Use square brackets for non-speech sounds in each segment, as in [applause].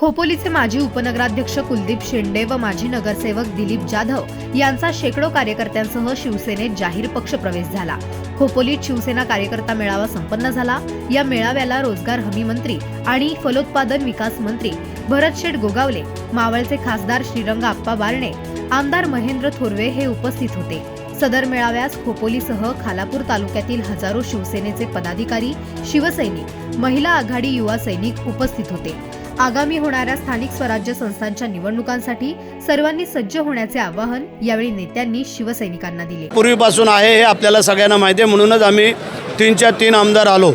खोपोलीचे माजी उपनगराध्यक्ष कुलदीप शेंडे व माजी नगरसेवक दिलीप जाधव यांचा शेकडो कार्यकर्त्यांसह शिवसेनेत जाहीर पक्षप्रवेश झाला. खोपोलीत शिवसेना कार्यकर्ता मेळावा संपन्न झाला. या मेळाव्याला रोजगार हमी मंत्री आणि फलोत्पादन विकास मंत्री भरतशेठ गोगावले मावळचे खासदार श्रीरंग आप्पा बारणे आमदार महेंद्र थोरवे हे उपस्थित होते. सदर मेळाव्यास खोपोलीसह खालापूर तालुक्यातील हजारो शिवसेनेचे पदाधिकारी शिवसैनिक महिला आघाडी युवा सैनिक उपस्थित होते. आगामी होणाऱ्या स्थानिक स्वराज्य संस्थांच्या निवडणुकांसाठी सर्वांनी सज्ज होण्याचे आवाहन यावेळी नेत्यांनी शिवसैनिकांना दिले. पूर्वीपासून आहे हे आपल्याला सगळ्यांना माहिती आहे. म्हणूनच आम्ही तीनच्या तीन आमदार आलो.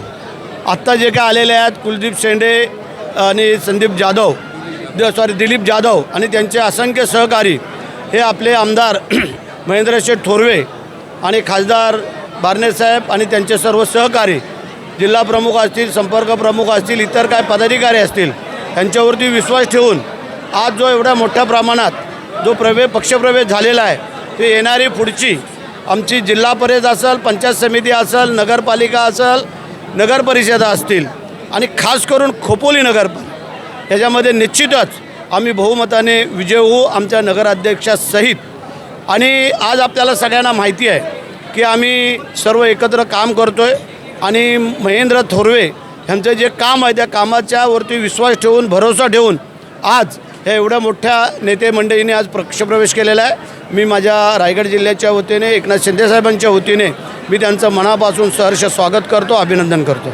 आत्ता जे काय आलेले आहेत कुलदीप शेंडे आणि संदीप जाधव सॉरी दिलीप जाधव आणि त्यांचे असंख्य सहकारी हे आपले आमदार [clears throat] महेंद्र शेठ थोरवे आणि खासदार बारनेसाहेब आणि त्यांचे सर्व सहकारी जिल्हा प्रमुख असतील संपर्क प्रमुख असतील इतर काय पदाधिकारी असतील ह्यांच्यावरती विश्वास ठेवून आज जो एवढ्या मोठ्या प्रमाणात जो प्रवेश पक्षप्रवेश झालेला आहे ते येणारी पुढची आमची जिल्हा परिषद असेल पंचायत समिती असेल नगरपालिका असेल नगर परिषदा असतील आणि खास करून खोपोली नगर याच्यामध्ये निश्चितच आम्ही बहुमताने विजय होऊ आमच्या नगराध्यक्षासहित आणि आज आपल्याला सगळ्यांना माहिती आहे की आम्ही सर्व एकत्र काम करतो आहे आणि महेंद्र थोरवे ह्यांचं जे काम आहे त्या कामाच्यावरती विश्वास ठेवून भरोसा ठेवून आज ह्या एवढ्या मोठ्या नेते मंडळीने आज पक्षप्रवेश केलेला आहे. मी माझ्या रायगड जिल्ह्याच्या वतीने एकनाथ शिंदेसाहेबांच्या वतीने मी त्यांचं मनापासून सहर्ष स्वागत करतो अभिनंदन करतो.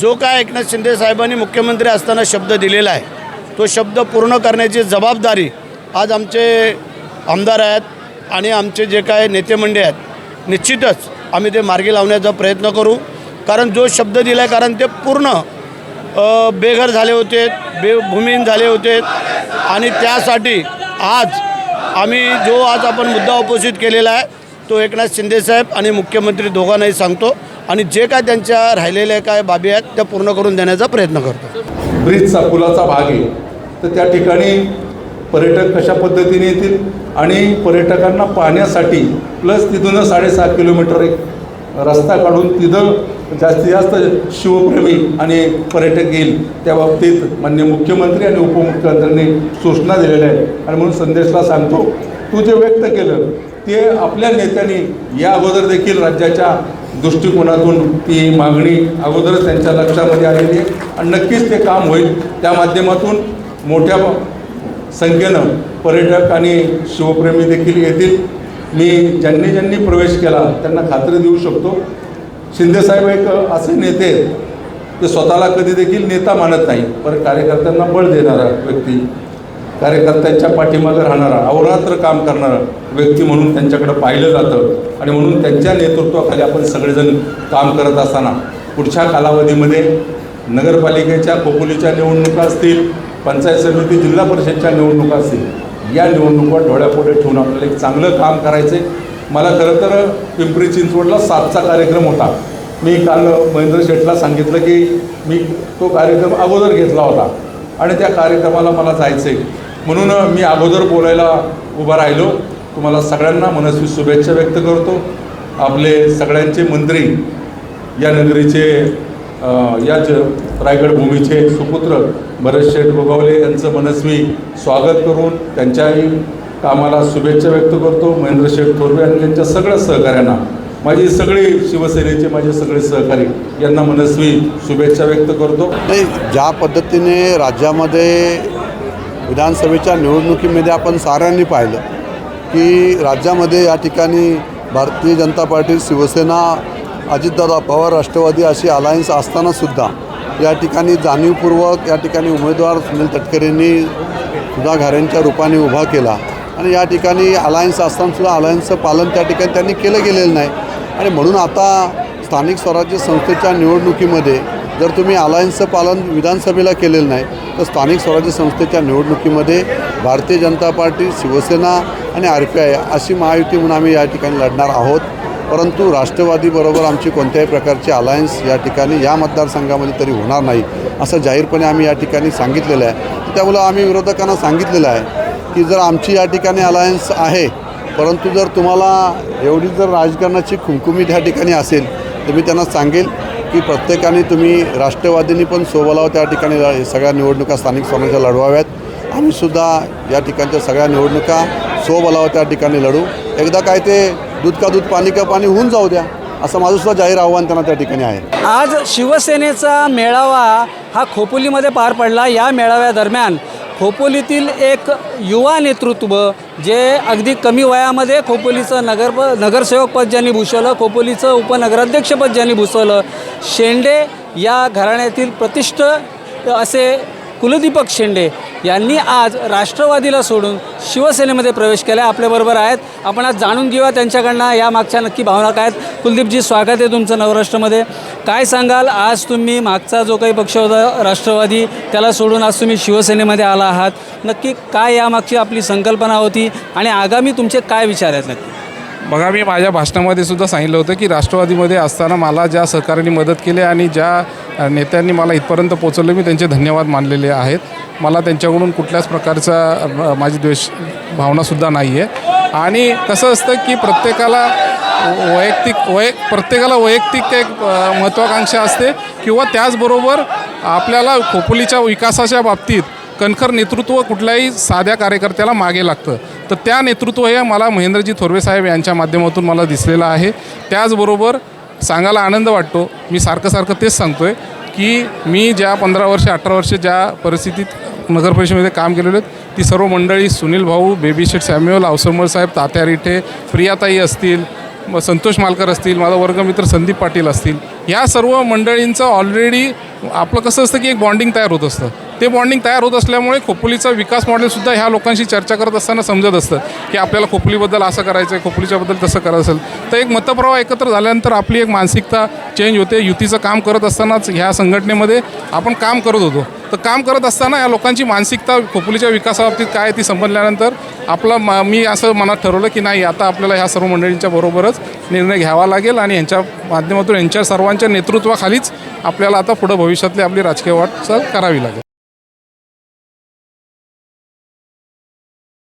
जो काय एकनाथ शिंदेसाहेबांनी मुख्यमंत्री असताना शब्द दिलेला आहे तो शब्द पूर्ण करण्याची जबाबदारी आज आमचे आमदार आहेत आणि आमचे जे काय नेते मंडळी आहेत निश्चितच आम्ही ते मार्गी लावण्याचा प्रयत्न करू. कारण जो शब्द दिला आहे कारण ते पूर्ण बेघर झाले होते बेभूमीन झाले होते. आणि त्यासाठी आज आम्ही जो आज आपण मुद्दा उपस्थित केलेला आहे तो एकनाथ शिंदेसाहेब आणि मुख्यमंत्री दोघांनाही सांगतो. आणि जे काय त्यांच्या राहिलेल्या काय बाबी आहेत त्या पूर्ण करून देण्याचा प्रयत्न करतो. ब्रिजचा पुलाचा भाग आहे. तर त्या ठिकाणी पर्यटक कशा पद्धतीने येतील आणि पर्यटकांना पाहण्यासाठी प्लस तिथूनच साडेसहा किलोमीटर एक रस्ता काढून तिथं जास्तीत जास्त शिवप्रेमी आणि पर्यटक येईल. त्या बाबतीत मान्य मुख्यमंत्री आणि उपमुख्यमंत्र्यांनी सूचना दिलेल्या आहेत. आणि म्हणून संदेशला सांगतो तू जे व्यक्त केलं ते आपल्या नेत्यांनी या अगोदर देखील राज्याच्या दृष्टिकोनातून ती मागणी अगोदरच त्यांच्या लक्षामध्ये आलेली आहे. आणि नक्कीच ते काम होईल. त्या माध्यमातून मोठ्या संख्येनं पर्यटक आणि शिवप्रेमी देखील येतील. मी ज्यांनी ज्यांनी प्रवेश केला त्यांना खात्री देऊ शकतो. शिंदेसाहेब एक असे नेते ते स्वतःला कधी देखील नेता मानत नाही पण कार्यकर्त्यांना बळ देणारा व्यक्ती कार्यकर्त्यांच्या पाठीमागं राहणारा अहोरात्र काम करणारा व्यक्ती म्हणून त्यांच्याकडे पाहिलं जातं. आणि म्हणून त्यांच्या नेतृत्वाखाली आपण सगळेजण काम करत असताना पुढच्या कालावधीमध्ये नगरपालिकेच्या खोपोलीच्या निवडणुका असतील पंचायत समिती जिल्हा परिषदच्या निवडणुका असतील या निवडणुका डोळ्यापुढे ठेवून आपल्याला एक चांगलं काम करायचं आहे मला खरं तर पिंपरी चिंचवडला सातचा कार्यक्रम होता. मी काल महेंद्र शेठला सांगितलं की मी तो कार्यक्रम अगोदर घेतला होता आणि त्या कार्यक्रमाला मला जायचं आहे म्हणून मी अगोदर बोलायला उभा राहिलो. तुम्हाला सगळ्यांना मनस्वी शुभेच्छा व्यक्त करतो. आपले सगळ्यांचे मंत्री या नगरीचे याच रायगड भूमीचे सुपुत्र भरत शेठ गोगावले यांचं मनस्वी स्वागत करून त्यांच्याही कामाला शुभेच्छा व्यक्त करतो. महेंद्र शेठ थोरवे आणि त्यांच्या सगळ्या सहकाऱ्यांना माझी सगळे शिवसेनेचे माझे सगळे सहकारी यांना मनस्वी शुभेच्छा व्यक्त करतो. नाही ज्या पद्धतीने राज्यामध्ये विधानसभेच्या निवडणुकीमध्ये आपण साऱ्यांनी पाहिलं की राज्यामध्ये या ठिकाणी भारतीय जनता पार्टी शिवसेना अजितदादा पवार राष्ट्रवादी अशी अलायन्स असतानासुद्धा या ठिकाणी जाणीवपूर्वक या ठिकाणी उमेदवार सुनील तटकरेंनी सुद्धा घारेंच्या रूपाने उभा केला. आणि या ठिकाणी अलायन्स असतानासुद्धा अलायन्सचं पालन त्या ठिकाणी त्यांनी केलं गेलेलं नाही. आणि म्हणून आता स्थानिक स्वराज्य संस्थेच्या निवडणुकीमध्ये जर तुम्ही अलायन्सचं पालन विधानसभेला केलेलं नाही तर स्थानिक स्वराज्य संस्थेच्या निवडणुकीमध्ये भारतीय जनता पार्टी शिवसेना आणि आर पी आय अशी महायुती म्हणून आम्ही या ठिकाणी लढणार आहोत. परंतु राष्ट्रवादीबरोबर आमची कोणत्याही प्रकारची अलायन्स या ठिकाणी या मतदारसंघामध्ये तरी होणार नाही असं जाहीरपणे आम्ही या ठिकाणी सांगितलेलं आहे. त्यामुळं आम्ही विरोधकांना सांगितलेलं आहे की जर आमची या ठिकाणी अलायन्स आहे परंतु जर तुम्हाला एवढी जर राजकारणाची खुमखुमी त्या ठिकाणी असेल तर मी त्यांना सांगेल की प्रत्येकाने तुम्ही राष्ट्रवादींनी पण सोबलावं त्या ठिकाणी सगळ्या निवडणुका स्थानिक स्वराज्या लढवाव्यात. आम्हीसुद्धा या ठिकाणच्या सगळ्या निवडणुका सोबलावं त्या ठिकाणी लढू. एकदा काय ते दूध का दूध पाणी का पाणी होऊन जाऊ द्या असं माझं सुद्धा जाहीर आव्हान त्यांना त्या ठिकाणी आहे. आज शिवसेनेचा मेळावा हा खोपोलीमध्ये पार पडला. या मेळाव्यादरम्यान खोपोलीतील एक युवा नेतृत्व जे अगदी कमी वयामध्ये खोपोलीचं नगर नगरसेवक पद ज्यांनी भूषवलं खोपोलीचं उपनगराध्यक्षपद ज्यांनी भूषवलं शेंडे या घराण्यातील प्रतिष्ठ असे कुलदीपक शेंडे यांनी आज राष्ट्रवादीला सोडून शिवसेनेमध्ये प्रवेश केला आपल्याबरोबर आहेत. आपण आज जाणून घेऊया त्यांच्याकडनं. या मागच्या नक्की भावना काय आहेत? कुलदीपजी स्वागत आहे तुमचं नवराष्ट्रामध्ये. काय सांगाल? आज तुम्ही मागचा जो काही पक्ष होता राष्ट्रवादी त्याला सोडून आज तुम्ही शिवसेनेमध्ये आला आहात. नक्की काय यामागची आपली संकल्पना होती? आणि आगामी तुमचे काय विचार आहेत नक्की? बघा मी माझ्या भाषणामध्ये सुद्धा सांगितलं होतं की राष्ट्रवादीमध्ये असताना मला ज्या सहकार्याने मदत केली आणि ज्या नेत्यांनी मला इथपर्यंत पोचवलं मी त्यांचे धन्यवाद मानलेले आहेत. मला त्यांच्याकडून कुठल्याच प्रकारचा माझी द्वेष भावनासुद्धा नाही आहे आणि कसं असतं की प्रत्येकाला वैयक्तिक वै प्रत्येकाला वैयक्तिक एक महत्त्वाकांक्षा असते किंवा त्याचबरोबर आपल्याला खोपोलीच्या विकासाच्या बाबतीत कणखर नेतृत्व कुठल्याही साध्या कार्यकर्त्याला मागे लागतं. तर त्या नेतृत्व हे मला महेंद्रजी थोरवे साहेब यांच्या माध्यमातून मला दिसलेलं आहे. त्याचबरोबर सांगायला आनंद वाटतो. मी सारखं सारखं तेच सांगतो आहे की मी ज्या पंधरा वर्ष अठरा वर्ष ज्या परिस्थितीत नगरपरिषदेमध्ये काम केलेलं आहे ती सर्व मंडळी सुनील भाऊ बेबी शेठ सॅम्युअल अवसरमल साहेब तात्या रिठे प्रियाताई असतील मग संतोष मालकर असतील माझा वर्गमित्र संदीप पाटील असतील या सर्व मंडळींचं ऑलरेडी आपलं कसं असतं की एक बॉन्डिंग तयार होत असतं. ते बॉन्डिंग तयार होत असल्यामुळे खोपोलीचा विकास मॉडेलसुद्धा ह्या लोकांशी चर्चा करत असताना समजत असतं की आपल्याला खोपोलीबद्दल असं करायचं आहे खोपोलीच्याबद्दल तसं करायचं असेल. तर एक मतप्रवाह एकत्र झाल्यानंतर आपली एक मानसिकता चेंज होते. युतीचं काम करत असतानाच ह्या संघटनेमध्ये आपण काम करत होतो. तर काम करत असताना या लोकांची मानसिकता खोपोलीच्या विकासाबाबतीत काय आहे ती समजल्यानंतर आपला म मी असं मनात ठरवलं की नाही आता आपल्याला ह्या सर्व मंडळींच्या बरोबरच निर्णय घ्यावा लागेल आणि यांच्या माध्यमातून यांच्या सर्वांच्या नेतृत्वाखालीच आपल्याला आता पुढं भविष्यातली आपली राजकीय वाटचाल करावी लागेल.